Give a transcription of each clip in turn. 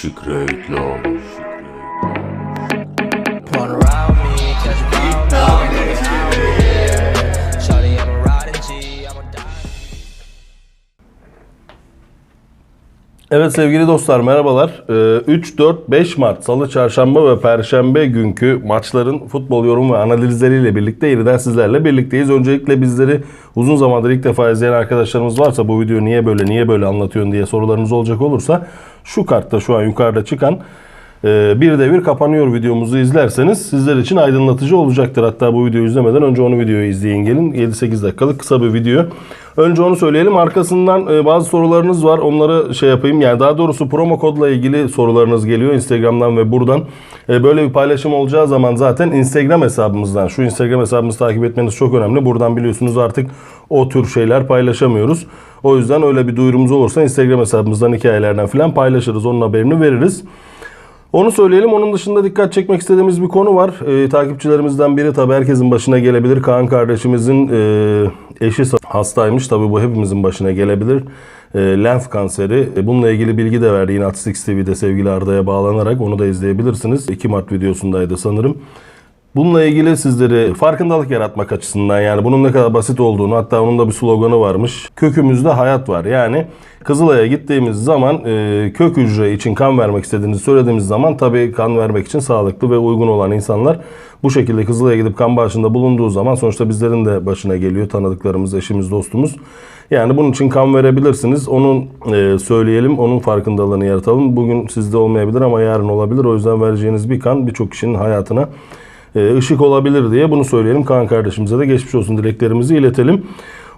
Şükretler. Run Evet sevgili dostlar merhabalar. Ee, 3, 4, 5 Mart Salı, Çarşamba ve Perşembe günkü maçların futbol yorum ve analizleriyle birlikte yeniden sizlerle birlikteyiz. Öncelikle bizleri uzun zamandır ilk defa izleyen arkadaşlarımız varsa bu video niye böyle niye böyle anlatıyorsun diye sorularınız olacak olursa şu kartta şu an yukarıda çıkan bir de bir kapanıyor videomuzu izlerseniz sizler için aydınlatıcı olacaktır. Hatta bu videoyu izlemeden önce onu videoyu izleyin gelin. 7-8 dakikalık kısa bir video. Önce onu söyleyelim. Arkasından e, bazı sorularınız var. Onları şey yapayım. Yani daha doğrusu promo kodla ilgili sorularınız geliyor Instagram'dan ve buradan. E, böyle bir paylaşım olacağı zaman zaten Instagram hesabımızdan şu Instagram hesabımızı takip etmeniz çok önemli. Buradan biliyorsunuz artık o tür şeyler paylaşamıyoruz. O yüzden öyle bir duyurumuz olursa Instagram hesabımızdan hikayelerden falan paylaşırız. Onun haberini veririz. Onu söyleyelim. Onun dışında dikkat çekmek istediğimiz bir konu var. Ee, takipçilerimizden biri tabii herkesin başına gelebilir. Kaan kardeşimizin e, eşi hastaymış. Tabii bu hepimizin başına gelebilir. E, lenf kanseri. E, bununla ilgili bilgi de verdi yine Atistix TV'de sevgili Arda'ya bağlanarak. Onu da izleyebilirsiniz. 2 Mart videosundaydı sanırım. Bununla ilgili sizleri farkındalık yaratmak açısından yani bunun ne kadar basit olduğunu hatta onun da bir sloganı varmış. Kökümüzde hayat var. Yani Kızılay'a gittiğimiz zaman e, kök hücre için kan vermek istediğinizi söylediğimiz zaman tabii kan vermek için sağlıklı ve uygun olan insanlar bu şekilde Kızılay'a gidip kan bağışında bulunduğu zaman sonuçta bizlerin de başına geliyor tanıdıklarımız, eşimiz, dostumuz. Yani bunun için kan verebilirsiniz. Onun e, söyleyelim, onun farkındalığını yaratalım. Bugün sizde olmayabilir ama yarın olabilir. O yüzden vereceğiniz bir kan birçok kişinin hayatına ışık olabilir diye bunu söyleyelim. Kaan kardeşimize de geçmiş olsun dileklerimizi iletelim.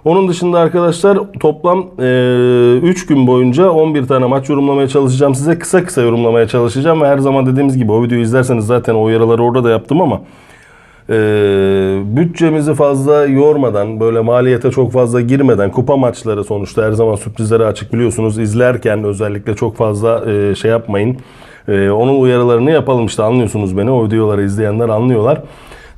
Onun dışında arkadaşlar toplam 3 gün boyunca 11 tane maç yorumlamaya çalışacağım. Size kısa kısa yorumlamaya çalışacağım. Ve her zaman dediğimiz gibi o videoyu izlerseniz zaten o uyarıları orada da yaptım ama e, bütçemizi fazla yormadan böyle maliyete çok fazla girmeden kupa maçları sonuçta her zaman sürprizlere açık biliyorsunuz. izlerken özellikle çok fazla e, şey yapmayın. E, onun uyarılarını yapalım işte anlıyorsunuz beni. O videoları izleyenler anlıyorlar.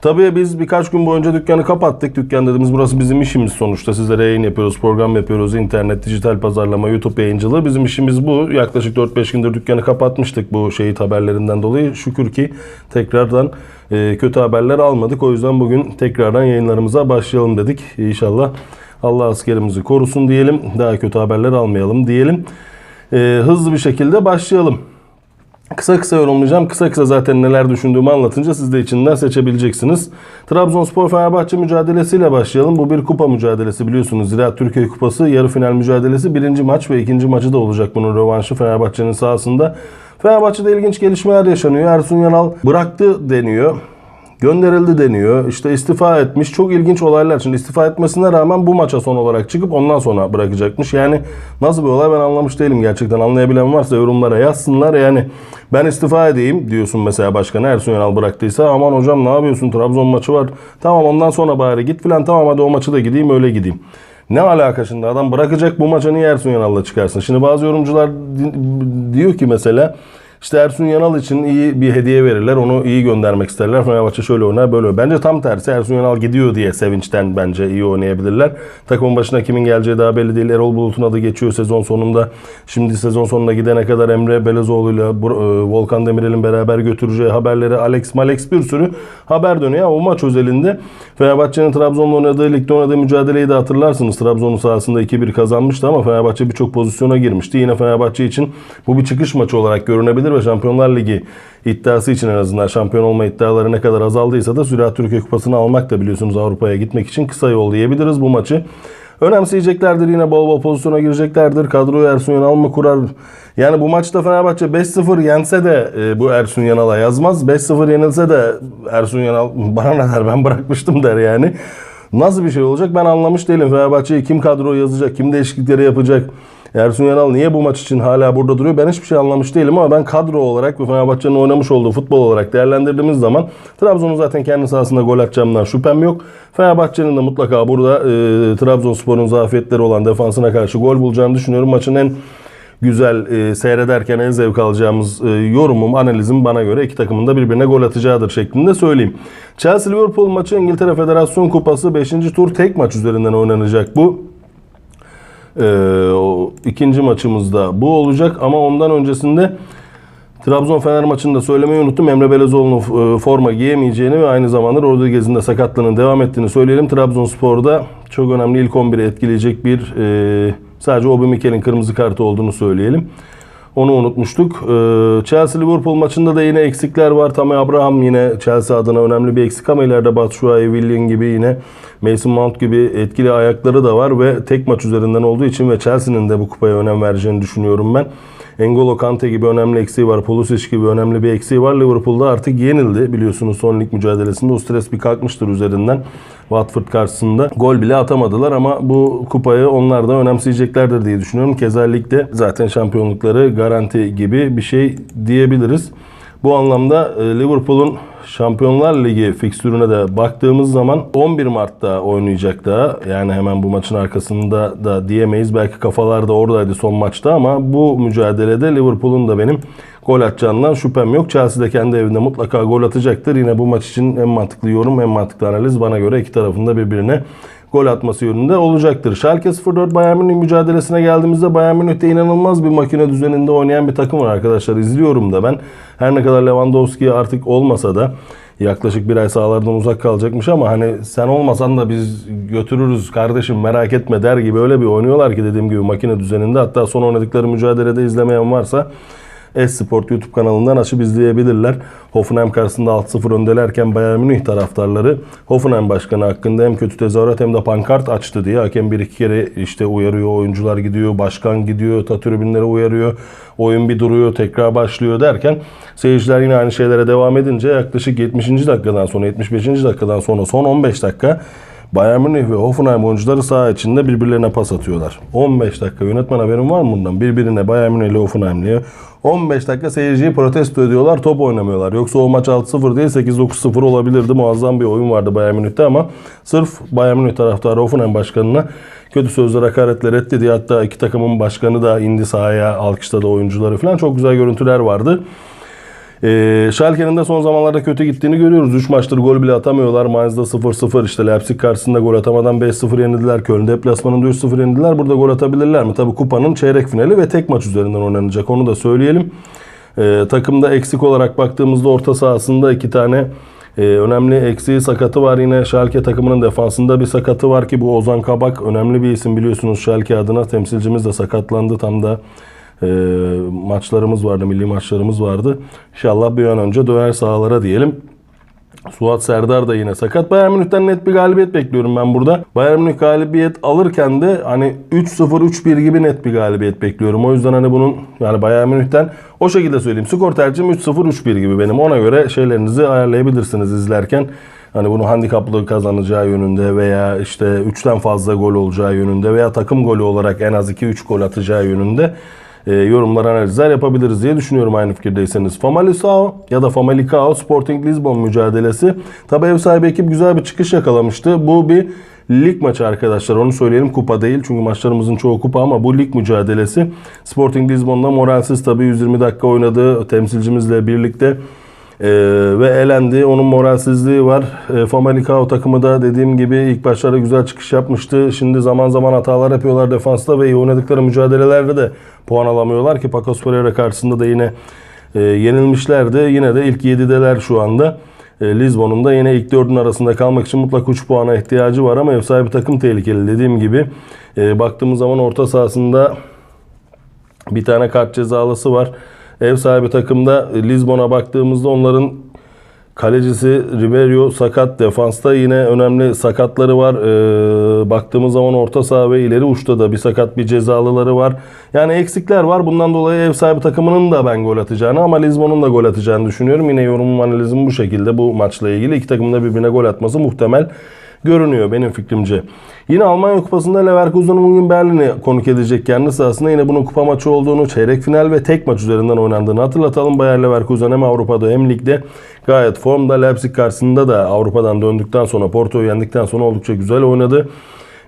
Tabii biz birkaç gün boyunca dükkanı kapattık. Dükkan dediğimiz burası bizim işimiz sonuçta. Sizlere yayın yapıyoruz, program yapıyoruz. internet, dijital pazarlama, YouTube yayıncılığı. Bizim işimiz bu. Yaklaşık 4-5 gündür dükkanı kapatmıştık bu şehit haberlerinden dolayı. Şükür ki tekrardan e, kötü haberler almadık. O yüzden bugün tekrardan yayınlarımıza başlayalım dedik. İnşallah Allah askerimizi korusun diyelim. Daha kötü haberler almayalım diyelim. E, hızlı bir şekilde başlayalım. Kısa kısa yorumlayacağım. Kısa kısa zaten neler düşündüğümü anlatınca siz de içinden seçebileceksiniz. Trabzonspor Fenerbahçe mücadelesiyle başlayalım. Bu bir kupa mücadelesi biliyorsunuz. Ziraat Türkiye Kupası yarı final mücadelesi. Birinci maç ve ikinci maçı da olacak bunun rövanşı Fenerbahçe'nin sahasında. Fenerbahçe'de ilginç gelişmeler yaşanıyor. Ersun Yanal bıraktı deniyor. Gönderildi deniyor. İşte istifa etmiş. Çok ilginç olaylar. Şimdi istifa etmesine rağmen bu maça son olarak çıkıp ondan sonra bırakacakmış. Yani nasıl bir olay ben anlamış değilim gerçekten. Anlayabilen varsa yorumlara yazsınlar. Yani ben istifa edeyim diyorsun mesela başkana Ersun Yanal bıraktıysa. Aman hocam ne yapıyorsun Trabzon maçı var. Tamam ondan sonra bari git filan. Tamam hadi o maçı da gideyim öyle gideyim. Ne alaka şimdi adam bırakacak bu maça niye Ersun Yanal'la çıkarsın? Şimdi bazı yorumcular di- diyor ki mesela işte Ersun Yanal için iyi bir hediye verirler. Onu iyi göndermek isterler. Fenerbahçe şöyle oynar böyle oynar. Bence tam tersi Ersun Yanal gidiyor diye sevinçten bence iyi oynayabilirler. Takımın başına kimin geleceği daha belli değil. Erol Bulut'un adı geçiyor sezon sonunda. Şimdi sezon sonuna gidene kadar Emre Belezoğlu'yla Bur- e, Volkan Demirel'in beraber götüreceği haberleri Alex Malex bir sürü haber dönüyor. O maç özelinde Fenerbahçe'nin Trabzon'la oynadığı ligde oynadığı mücadeleyi de hatırlarsınız. Trabzon'un sahasında 2-1 kazanmıştı ama Fenerbahçe birçok pozisyona girmişti. Yine Fenerbahçe için bu bir çıkış maçı olarak görünebilir ve Şampiyonlar Ligi iddiası için en azından şampiyon olma iddiaları ne kadar azaldıysa da Ziraat Türkiye Kupası'nı almak da biliyorsunuz Avrupa'ya gitmek için kısa yol diyebiliriz bu maçı. Önemseyeceklerdir yine bol bol pozisyona gireceklerdir. Kadroyu Ersun Yanal mı kurar? Yani bu maçta Fenerbahçe 5-0 yense de e, bu Ersun Yanal'a yazmaz. 5-0 yenilse de Ersun Yanal bana ne der ben bırakmıştım der yani. Nasıl bir şey olacak ben anlamış değilim. Fenerbahçe'yi kim kadro yazacak, kim değişiklikleri yapacak? Ersun Yanal niye bu maç için hala burada duruyor? Ben hiçbir şey anlamış değilim ama ben kadro olarak ve Fenerbahçe'nin oynamış olduğu futbol olarak değerlendirdiğimiz zaman Trabzon'un zaten kendi sahasında gol atacağından şüphem yok. Fenerbahçe'nin de mutlaka burada e, Trabzonspor'un zafiyetleri olan defansına karşı gol bulacağını düşünüyorum. Maçın en güzel e, seyrederken en zevk alacağımız e, yorumum, analizim bana göre iki takımın da birbirine gol atacağıdır şeklinde söyleyeyim. Chelsea-Liverpool maçı İngiltere Federasyon Kupası 5. tur tek maç üzerinden oynanacak bu. Ee, ikinci maçımızda bu olacak ama ondan öncesinde Trabzon Fener maçında söylemeyi unuttum. Emre Belezoğlu'nun e, forma giyemeyeceğini ve aynı zamanda Rodriguez'in de sakatlığının devam ettiğini söyleyelim. Trabzonspor'da çok önemli ilk 11'i etkileyecek bir e, sadece Obi Mikel'in kırmızı kartı olduğunu söyleyelim. Onu unutmuştuk. Ee, Chelsea-Liverpool maçında da yine eksikler var. Tammy Abraham yine Chelsea adına önemli bir eksik ama ileride Batshuayi, Willian gibi yine Mason Mount gibi etkili ayakları da var ve tek maç üzerinden olduğu için ve Chelsea'nin de bu kupaya önem vereceğini düşünüyorum ben. N'Golo Kante gibi önemli eksiği var. Pulisic gibi önemli bir eksiği var. Liverpool'da artık yenildi. Biliyorsunuz son lig mücadelesinde o stres bir kalkmıştır üzerinden. Watford karşısında gol bile atamadılar ama bu kupayı onlar da önemseyeceklerdir diye düşünüyorum. Keza zaten şampiyonlukları garanti gibi bir şey diyebiliriz. Bu anlamda e, Liverpool'un Şampiyonlar Ligi fikstürüne de baktığımız zaman 11 Mart'ta oynayacak da yani hemen bu maçın arkasında da diyemeyiz. Belki kafalar da oradaydı son maçta ama bu mücadelede Liverpool'un da benim gol atacağından şüphem yok. Chelsea de kendi evinde mutlaka gol atacaktır. Yine bu maç için en mantıklı yorum, en mantıklı analiz bana göre iki tarafında birbirine gol atması yönünde olacaktır. Schalke 04 Bayern Münih mücadelesine geldiğimizde Bayern Münih'te inanılmaz bir makine düzeninde oynayan bir takım var arkadaşlar. İzliyorum da ben. Her ne kadar Lewandowski artık olmasa da yaklaşık bir ay sahalardan uzak kalacakmış ama hani sen olmasan da biz götürürüz kardeşim merak etme der gibi öyle bir oynuyorlar ki dediğim gibi makine düzeninde. Hatta son oynadıkları mücadelede izlemeyen varsa Esport YouTube kanalından açıp izleyebilirler. Hoffenheim karşısında 6-0 öndelerken Bayern Münih taraftarları Hoffenheim başkanı hakkında hem kötü tezahürat hem de pankart açtı diye hakem bir iki kere işte uyarıyor, oyuncular gidiyor, başkan gidiyor, ta tribünlere uyarıyor, oyun bir duruyor, tekrar başlıyor derken seyirciler yine aynı şeylere devam edince yaklaşık 70. dakikadan sonra 75. dakikadan sonra son 15 dakika Bayern Münih ve Hoffenheim oyuncuları saha içinde birbirlerine pas atıyorlar. 15 dakika yönetmen haberin var mı bundan? Birbirine Bayern Münih ile Hoffenheim diye. 15 dakika seyirciyi protesto ediyorlar, top oynamıyorlar. Yoksa o maç 6-0 değil 8-9-0 olabilirdi. Muazzam bir oyun vardı Bayern Münih'te ama sırf Bayern Münih taraftarı Hoffenheim başkanına kötü sözler hakaretler etti diye hatta iki takımın başkanı da indi sahaya alkışladı oyuncuları falan. Çok güzel görüntüler vardı. Ee, Schalke'nin de son zamanlarda kötü gittiğini görüyoruz. 3 maçtır gol bile atamıyorlar. Mainz'da 0-0 işte Leipzig karşısında gol atamadan 5-0 yenildiler. Köln deplasmanında 3-0 yenildiler. Burada gol atabilirler mi? Tabii kupanın çeyrek finali ve tek maç üzerinden oynanacak. Onu da söyleyelim. Ee, takımda eksik olarak baktığımızda orta sahasında iki tane e, önemli eksiği sakatı var. Yine Schalke takımının defansında bir sakatı var ki bu Ozan Kabak önemli bir isim biliyorsunuz Schalke adına. Temsilcimiz de sakatlandı tam da e, maçlarımız vardı, milli maçlarımız vardı. İnşallah bir an önce döner sahalara diyelim. Suat Serdar da yine sakat. Bayern Münih'ten net bir galibiyet bekliyorum ben burada. Bayern Münih galibiyet alırken de hani 3-0 3-1 gibi net bir galibiyet bekliyorum. O yüzden hani bunun yani Bayern Münih'ten o şekilde söyleyeyim. Skor tercihim 3-0 3-1 gibi benim. Ona göre şeylerinizi ayarlayabilirsiniz izlerken. Hani bunu handikaplı kazanacağı yönünde veya işte 3'ten fazla gol olacağı yönünde veya takım golü olarak en az 2-3 gol atacağı yönünde e, yorumlar, analizler yapabiliriz diye düşünüyorum aynı fikirdeyseniz. Famalicão ya da Famalicão Sporting Lisbon mücadelesi. Tabi ev sahibi ekip güzel bir çıkış yakalamıştı. Bu bir lig maçı arkadaşlar. Onu söyleyelim kupa değil. Çünkü maçlarımızın çoğu kupa ama bu lig mücadelesi. Sporting Lisbon'da moralsiz tabi 120 dakika oynadı temsilcimizle birlikte. Ee, ve elendi. Onun moralsizliği var. Ee, Famalicão takımı da dediğim gibi ilk başlarda güzel çıkış yapmıştı. Şimdi zaman zaman hatalar yapıyorlar defansta ve iyi oynadıkları mücadelelerde de puan alamıyorlar ki Pacos Pereira karşısında da yine e, yenilmişlerdi. Yine de ilk 7'deler şu anda. E, Lisbon'un da yine ilk 4'ün arasında kalmak için mutlak 3 puana ihtiyacı var ama ev sahibi takım tehlikeli dediğim gibi. E, baktığımız zaman orta sahasında bir tane kart cezalısı var. Ev sahibi takımda Lisbon'a baktığımızda onların kalecisi Ribeiro sakat. Defansta yine önemli sakatları var. Ee, baktığımız zaman orta saha ve ileri uçta da bir sakat bir cezalıları var. Yani eksikler var. Bundan dolayı ev sahibi takımının da ben gol atacağını ama Lisbon'un da gol atacağını düşünüyorum. Yine yorumum analizim bu şekilde bu maçla ilgili. iki takımın da birbirine gol atması muhtemel görünüyor benim fikrimce. Yine Almanya Kupası'nda Leverkusen'un bugün Berlin'i konuk edecek kendi sahasında. Yine bunun kupa maçı olduğunu, çeyrek final ve tek maç üzerinden oynandığını hatırlatalım. Bayer Leverkusen hem Avrupa'da hem ligde gayet formda. Leipzig karşısında da Avrupa'dan döndükten sonra Porto'yu yendikten sonra oldukça güzel oynadı.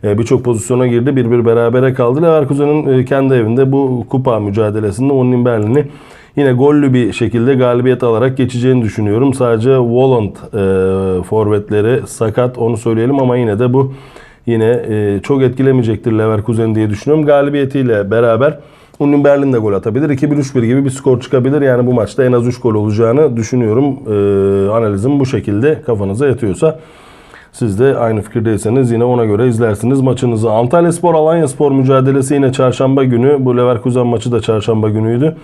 E, Birçok pozisyona girdi. Bir bir berabere kaldı. Leverkusen'in e, kendi evinde bu kupa mücadelesinde Union Berlin'i yine gollü bir şekilde galibiyet alarak geçeceğini düşünüyorum. Sadece Volland e, forvetleri sakat onu söyleyelim ama yine de bu yine e, çok etkilemeyecektir Leverkusen diye düşünüyorum. Galibiyetiyle beraber Union Berlin de gol atabilir. 2-1-3-1 gibi bir skor çıkabilir. Yani bu maçta en az 3 gol olacağını düşünüyorum. Ee, analizim bu şekilde kafanıza yatıyorsa. Siz de aynı fikirdeyseniz yine ona göre izlersiniz maçınızı. Antalya Spor Alanya Spor mücadelesi yine çarşamba günü. Bu Leverkusen maçı da çarşamba günüydü.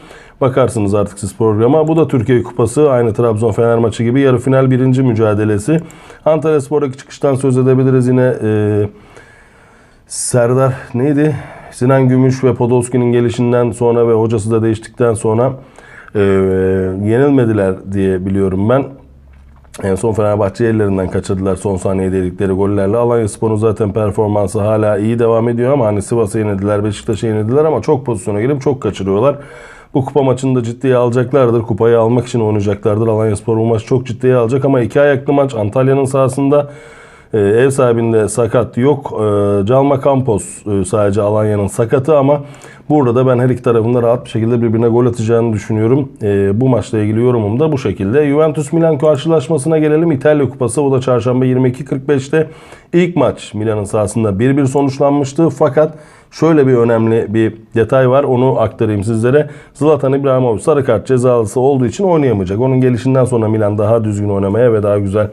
Bakarsınız artık siz programa. Bu da Türkiye Kupası. Aynı Trabzon Fener maçı gibi yarı final birinci mücadelesi. Antalya Spor'daki çıkıştan söz edebiliriz yine. Ee, Serdar neydi? Sinan Gümüş ve Podolski'nin gelişinden sonra ve hocası da değiştikten sonra e, yenilmediler diye biliyorum ben. En son Fenerbahçe ellerinden kaçırdılar son saniyede yedikleri gollerle. Alanya Spor'un zaten performansı hala iyi devam ediyor ama hani Sivas'a yenildiler, Beşiktaş'a yenildiler ama çok pozisyona girip çok kaçırıyorlar. Bu kupa maçını da ciddiye alacaklardır. Kupayı almak için oynayacaklardır. Alanya Spor bu maçı çok ciddiye alacak ama iki ayaklı maç Antalya'nın sahasında ee, ev sahibinde sakat yok. Ee, Calma Campos e, sadece Alanya'nın sakatı ama burada da ben her iki tarafında rahat bir şekilde birbirine gol atacağını düşünüyorum. Ee, bu maçla ilgili yorumum da bu şekilde. Juventus Milan karşılaşmasına gelelim. İtalya Kupası o da çarşamba 22.45'te ilk maç Milan'ın sahasında 1-1 sonuçlanmıştı. Fakat şöyle bir önemli bir detay var. Onu aktarayım sizlere. Zlatan İbrahimovic sarı kart cezalısı olduğu için oynayamayacak. Onun gelişinden sonra Milan daha düzgün oynamaya ve daha güzel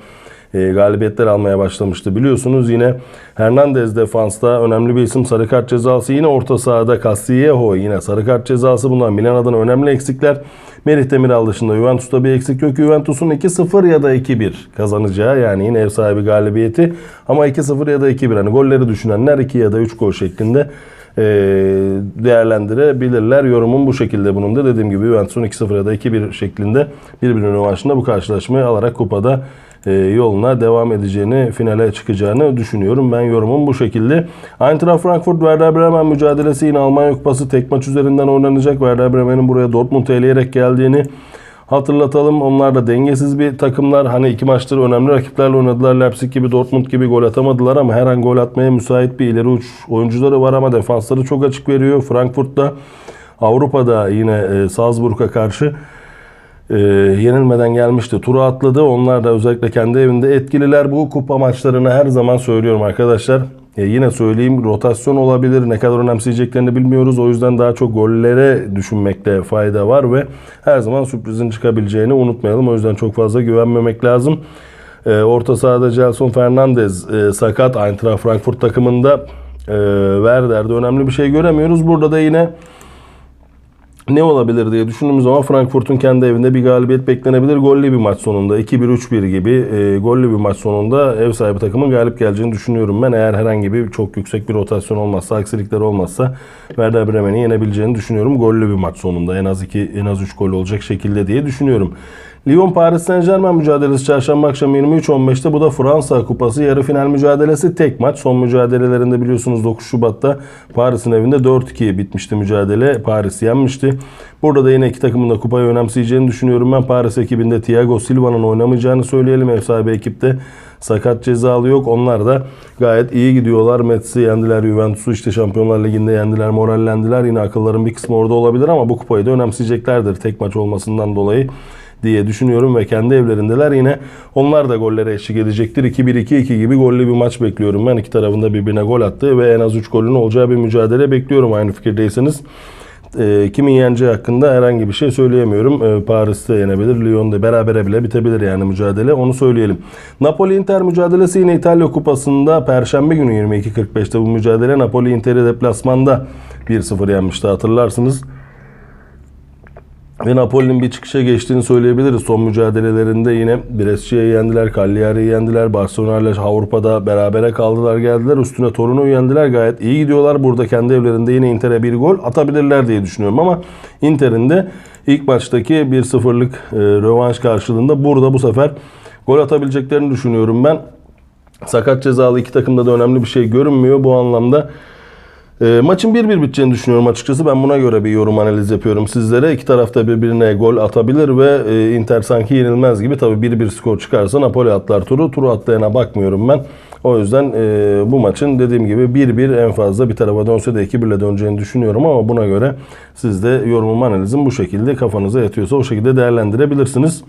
e, galibiyetler almaya başlamıştı. Biliyorsunuz yine Hernandez defansta önemli bir isim sarı kart cezası. Yine orta sahada Castillejo yine sarı kart cezası. Bunlar Milan adına önemli eksikler. Merih Demiral dışında Juventus'ta bir eksik yok. Juventus'un 2-0 ya da 2-1 kazanacağı yani yine ev sahibi galibiyeti. Ama 2-0 ya da 2-1 hani golleri düşünenler 2 ya da 3 gol şeklinde e, değerlendirebilirler. Yorumum bu şekilde bunun da dediğim gibi Juventus'un 2-0 ya da 2-1 şeklinde birbirinin rövanşında bu karşılaşmayı alarak kupada yoluna devam edeceğini, finale çıkacağını düşünüyorum. Ben yorumum bu şekilde. Eintracht Frankfurt Werder Bremen mücadelesi yine Almanya Kupası tek maç üzerinden oynanacak. Werder Bremen'in buraya Dortmund'u eleyerek geldiğini hatırlatalım. Onlar da dengesiz bir takımlar. Hani iki maçtır önemli rakiplerle oynadılar. Leipzig gibi, Dortmund gibi gol atamadılar ama her an gol atmaya müsait bir ileri uç oyuncuları var ama defansları çok açık veriyor. Frankfurt'ta Avrupa'da yine e, Salzburg'a karşı e, yenilmeden gelmişti. Turu atladı. Onlar da özellikle kendi evinde etkililer. Bu kupa maçlarını her zaman söylüyorum arkadaşlar. E, yine söyleyeyim rotasyon olabilir. Ne kadar önemseyeceklerini bilmiyoruz. O yüzden daha çok gollere düşünmekte fayda var ve her zaman sürprizin çıkabileceğini unutmayalım. O yüzden çok fazla güvenmemek lazım. E, orta sahada Gelson Fernandez e, sakat Eintracht Frankfurt takımında e, Werder'de önemli bir şey göremiyoruz. Burada da yine ne olabilir diye düşündüğümüz zaman Frankfurt'un kendi evinde bir galibiyet beklenebilir. Gollü bir maç sonunda 2-1-3-1 gibi e, gollü bir maç sonunda ev sahibi takımın galip geleceğini düşünüyorum ben. Eğer herhangi bir çok yüksek bir rotasyon olmazsa, aksilikler olmazsa Werder Bremen'i yenebileceğini düşünüyorum. Gollü bir maç sonunda en az 2 en az 3 gol olacak şekilde diye düşünüyorum. Lyon Paris Saint Germain mücadelesi çarşamba akşamı 23.15'te. Bu da Fransa Kupası yarı final mücadelesi tek maç. Son mücadelelerinde biliyorsunuz 9 Şubat'ta Paris'in evinde 4-2 bitmişti mücadele. Paris yenmişti. Burada da yine iki takımın da kupayı önemseyeceğini düşünüyorum. Ben Paris ekibinde Thiago Silva'nın oynamayacağını söyleyelim. Ev sahibi ekipte sakat cezalı yok. Onlar da gayet iyi gidiyorlar. Mets'i yendiler, Juventus'u işte Şampiyonlar Ligi'nde yendiler, morallendiler. Yine akılların bir kısmı orada olabilir ama bu kupayı da önemseyeceklerdir tek maç olmasından dolayı diye düşünüyorum ve kendi evlerindeler yine onlar da gollere eşlik edecektir. 2-1-2-2 gibi gollü bir maç bekliyorum ben. iki tarafında birbirine gol attı ve en az 3 golün olacağı bir mücadele bekliyorum aynı fikirdeyseniz. E, kimin yeneceği hakkında herhangi bir şey söyleyemiyorum. E, Paris'te yenebilir, Lyon'da berabere bile bitebilir yani mücadele. Onu söyleyelim. Napoli-Inter mücadelesi yine İtalya Kupası'nda Perşembe günü 22.45'te bu mücadele. Napoli Inter'i deplasmanda 1-0 yenmişti hatırlarsınız. Ve Napoli'nin bir çıkışa geçtiğini söyleyebiliriz. Son mücadelelerinde yine Brescia'yı yendiler, Cagliari'yi yendiler. Barcelona ile Avrupa'da berabere kaldılar geldiler. Üstüne Torino'yu yendiler. Gayet iyi gidiyorlar. Burada kendi evlerinde yine Inter'e bir gol atabilirler diye düşünüyorum. Ama Inter'in de ilk maçtaki 1-0'lık e, rövanş karşılığında burada bu sefer gol atabileceklerini düşünüyorum ben. Sakat cezalı iki takımda da önemli bir şey görünmüyor. Bu anlamda e, maçın 1-1 biteceğini düşünüyorum açıkçası. Ben buna göre bir yorum analiz yapıyorum sizlere. İki tarafta birbirine gol atabilir ve e, Inter sanki yenilmez gibi. Tabii 1-1 skor çıkarsa Napoli atlar turu. Turu atlayana bakmıyorum ben. O yüzden e, bu maçın dediğim gibi 1-1 en fazla bir tarafa dönse de 2-1 ile döneceğini düşünüyorum ama buna göre siz de yorumum analizim bu şekilde kafanıza yatıyorsa o şekilde değerlendirebilirsiniz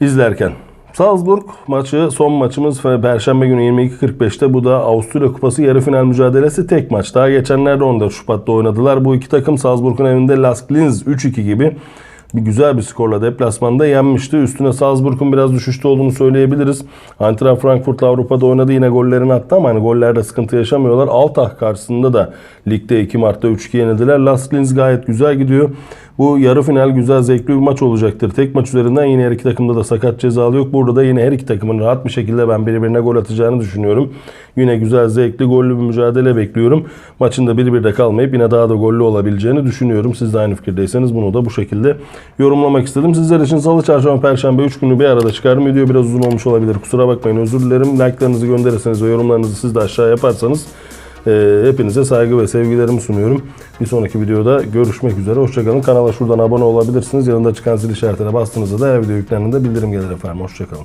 izlerken. Salzburg maçı son maçımız ve Perşembe günü 22.45'te bu da Avusturya Kupası yarı final mücadelesi tek maç. Daha geçenlerde 14 Şubat'ta oynadılar. Bu iki takım Salzburg'un evinde Lask Linz 3-2 gibi bir güzel bir skorla deplasmanda yenmişti. Üstüne Salzburg'un biraz düşüşte olduğunu söyleyebiliriz. Eintracht Frankfurt'la Avrupa'da oynadı yine gollerini attı ama hani gollerde sıkıntı yaşamıyorlar. Altah karşısında da ligde 2 Mart'ta 3-2 yenildiler. Lask Linz gayet güzel gidiyor. Bu yarı final güzel zevkli bir maç olacaktır. Tek maç üzerinden yine her iki takımda da sakat cezalı yok. Burada da yine her iki takımın rahat bir şekilde ben birbirine gol atacağını düşünüyorum. Yine güzel zevkli gollü bir mücadele bekliyorum. Maçın da 1-1'de kalmayıp yine daha da gollü olabileceğini düşünüyorum. Siz de aynı fikirdeyseniz bunu da bu şekilde yorumlamak istedim. Sizler için salı, çarşamba, perşembe 3 günü bir arada çıkarım. Video biraz uzun olmuş olabilir. Kusura bakmayın özür dilerim. Like'larınızı gönderirseniz ve yorumlarınızı siz de aşağı yaparsanız hepinize saygı ve sevgilerimi sunuyorum. Bir sonraki videoda görüşmek üzere. Hoşçakalın. Kanala şuradan abone olabilirsiniz. Yanında çıkan zil işaretine bastığınızda da her video yüklendiğinde bildirim gelir efendim. Hoşçakalın.